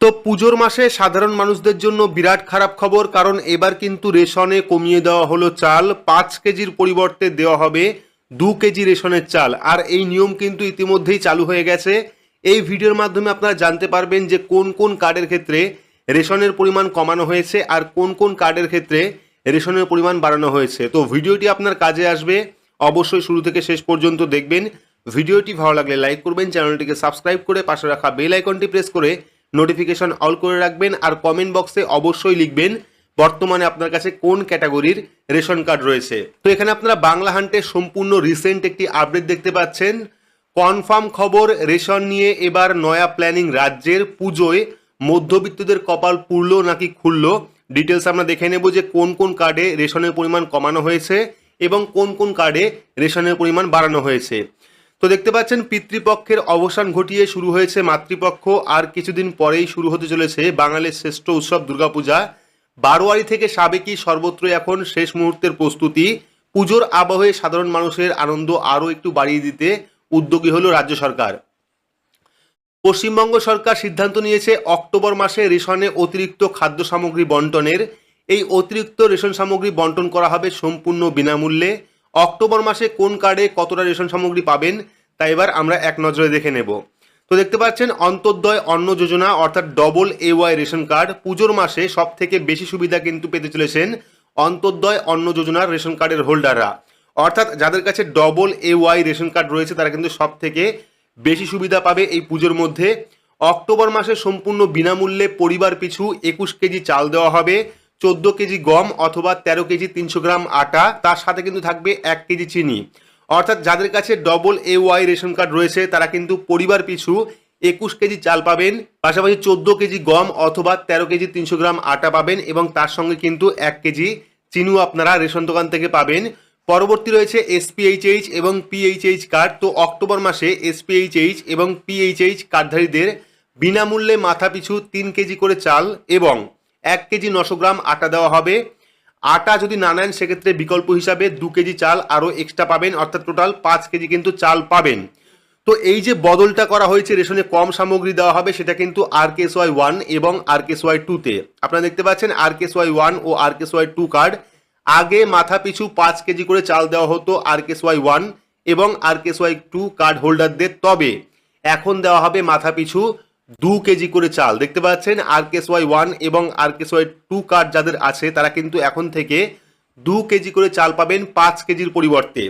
তো পুজোর মাসে সাধারণ মানুষদের জন্য বিরাট খারাপ খবর, কারণ এবার কিন্তু রেশনে কমিয়ে দেওয়া হলো চাল। পাঁচ কেজির পরিবর্তে দেওয়া হবে দু কেজি রেশনের চাল। আর এই নিয়ম কিন্তু ইতিমধ্যেই চালু হয়ে গেছে। এই ভিডিওর মাধ্যমে আপনারা জানতে পারবেন যে কোন কোন কার্ডের ক্ষেত্রে রেশনের পরিমাণ কমানো হয়েছে আর কোন কোন কার্ডের ক্ষেত্রে রেশনের পরিমাণ বাড়ানো হয়েছে। তো ভিডিওটি আপনার কাজে আসবে। অবশ্যই শুরু থেকে শেষ পর্যন্ত দেখবেন। ভিডিওটি ভালো লাগলে লাইক করবেন, চ্যানেলটিকে সাবস্ক্রাইব করে পাশে রাখা বেল আইকনটি প্রেস করে নোটিফিকেশন অল করে রাখবেন আর কমেন্ট বক্সে অবশ্যই লিখবেন বর্তমানে আপনার কাছে কোন ক্যাটাগরির রেশন কার্ড রয়েছে। তো এখানে আপনারা বাংলা হান্টের সম্পূর্ণ রিসেন্ট একটি আপডেট দেখতে পাচ্ছেন। কনফার্ম খবর, রেশন নিয়ে এবার নয়া প্ল্যানিং রাজ্যের পুজোয় মধ্যবিত্তদের কপাল পুড়লো নাকি খুললো? ডিটেলস আমরা দেখে নেব যে কোন কোন কার্ডে রেশনের পরিমাণ কমানো হয়েছে এবং কোন কোন কার্ডে রেশনের পরিমাণ বাড়ানো হয়েছে। তো দেখতে পাচ্ছেন, পিতৃপক্ষের অবসান ঘটিয়ে শুরু হয়েছে মাতৃপক্ষ, আর কিছুদিন পরেই শুরু হতে চলেছে বাঙালির শ্রেষ্ঠ উৎসব দুর্গাপূজা। বারোয়ারি থেকে সাবেকি সর্বত্র এখন শেষ মুহূর্তের প্রস্তুতি। পুজোর আবহে সাধারণ মানুষের আনন্দ আরও একটু বাড়িয়ে দিতে উদ্যোগী হল রাজ্য সরকার। পশ্চিমবঙ্গ সরকার সিদ্ধান্ত নিয়েছে অক্টোবর মাসে রেশনে অতিরিক্ত খাদ্য সামগ্রী বন্টনের। এই অতিরিক্ত রেশন সামগ্রী বন্টন করা হবে সম্পূর্ণ বিনামূল্যে। অক্টোবর মাসে কোন কার্ডে কতটা রেশন সামগ্রী পাবেন, তা এবার আমরা এক নজরে দেখে নেব। তো দেখতে পাচ্ছেন, অন্তর্দয় অন্ন যোজনা অর্থাৎ double A Y ration card পুজোর মাসে সব থেকে বেশি সুবিধা কিন্তু পেতে চলেছেন অন্তর্দয় অন্ন যোজনার রেশন কার্ডের হোল্ডাররা। অর্থাৎ যাদের কাছে double A Y ration card রয়েছে, তারা কিন্তু সব থেকে বেশি সুবিধা পাবে এই পুজোর মধ্যে। অক্টোবর মাসে সম্পূর্ণ বিনামূল্যে পরিবার পিছু একুশ কেজি চাল দেওয়া হবে। চোদ্দ কেজি গম অথবা তেরো কেজি তিনশো গ্রাম আটা, তার সাথে কিন্তু থাকবে এক কেজি চিনি। অর্থাৎ যাদের কাছে double A Y ration card রয়েছে, তারা কিন্তু পরিবার পিছু একুশ কেজি চাল পাবেন, পাশাপাশি চোদ্দ কেজি গম অথবা তেরো কেজি তিনশো গ্রাম আটা পাবেন এবং তার সঙ্গে কিন্তু এক কেজি চিনিও আপনারা রেশন দোকান থেকে পাবেন। পরবর্তী রয়েছে এসপিএইচএইচ এবং পিএইচএইচ কার্ড তো অক্টোবর মাসে এসপিএইচএইচ এবং পিএইচএইচ কার্ডধারীদের বিনামূল্যে মাথাপিছু তিন কেজি করে চাল এবং এক কেজি নশো গ্রাম আটা দেওয়া হবে। আটা যদি না নেন, সেক্ষেত্রে বিকল্প হিসাবে দু কেজি চাল আরও এক্সট্রা পাবেন, অর্থাৎ টোটাল পাঁচ কেজি কিন্তু চাল পাবেন। তো এই যে বদলটা করা হয়েছে, রেশনে কম সামগ্রী দেওয়া হবে, সেটা কিন্তু আর কেস ওয়াই ওয়ান এবং আর কেস ওয়াই টুতে আপনারা দেখতে পাচ্ছেন R K S Y one ও R K S Y two card আগে মাথা পিছু পাঁচ কেজি করে চাল দেওয়া হতো আর কেস ওয়াই ওয়ান এবং R K S Y two card হোল্ডারদের তবে এখন দেওয়া হবে মাথা পিছু দু কেজি করে চাল। দেখতে পাচ্ছেন আর কেস ওয়াই ওয়ান এবং আর কেস ওয়াই টু কার্ড যাদের আছে, তারা কিন্তু এখন থেকে দু কেজি করে চাল পাবেন পাঁচ কেজির পরিবর্তে।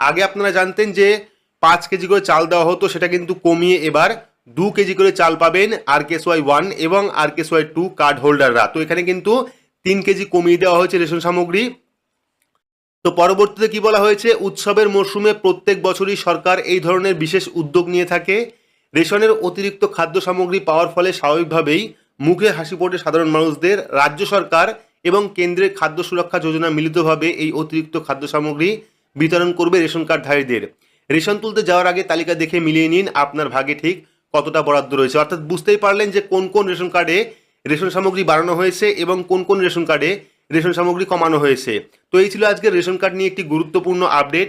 আগে আপনারা জানতেন যে পাঁচ কেজি করে চাল দেওয়া হতো, সেটা কিন্তু কমিয়ে এবার দু কেজি করে চাল পাবেন আর কেস ওয়াই ওয়ান এবং R K S Y two card হোল্ডাররা তো এখানে কিন্তু তিন কেজি কমিয়ে দেওয়া হয়েছে রেশন সামগ্রী। তো পরবর্তীতে কি বলা হয়েছে? উৎসবের মরশুমে প্রত্যেক বছরই সরকার এই ধরনের বিশেষ উদ্যোগ নিয়ে থাকে। রেশনের অতিরিক্ত খাদ্য সামগ্রী পাওয়ার ফলে স্বাভাবিকভাবেই মুখে হাসি পড়ে সাধারণ মানুষদের, রাজ্য সরকার এবং কেন্দ্রের খাদ্য সুরক্ষা যোজনা মিলিতভাবে এই অতিরিক্ত খাদ্য সামগ্রী বিতরণ করবে রেশন কার্ডধারীদের। রেশন তুলতে যাওয়ার আগে তালিকা দেখে মিলিয়ে নিন আপনার ভাগে ঠিক কতটা বরাদ্দ রয়েছে। অর্থাৎ বুঝতেই পারলেন যে কোন কোন রেশন কার্ডে রেশন সামগ্রী বাড়ানো হয়েছে এবং কোন কোন রেশন কার্ডে রেশন সামগ্রী কমানো হয়েছে। তো এই ছিল আজকের রেশন কার্ড নিয়ে একটি গুরুত্বপূর্ণ আপডেট।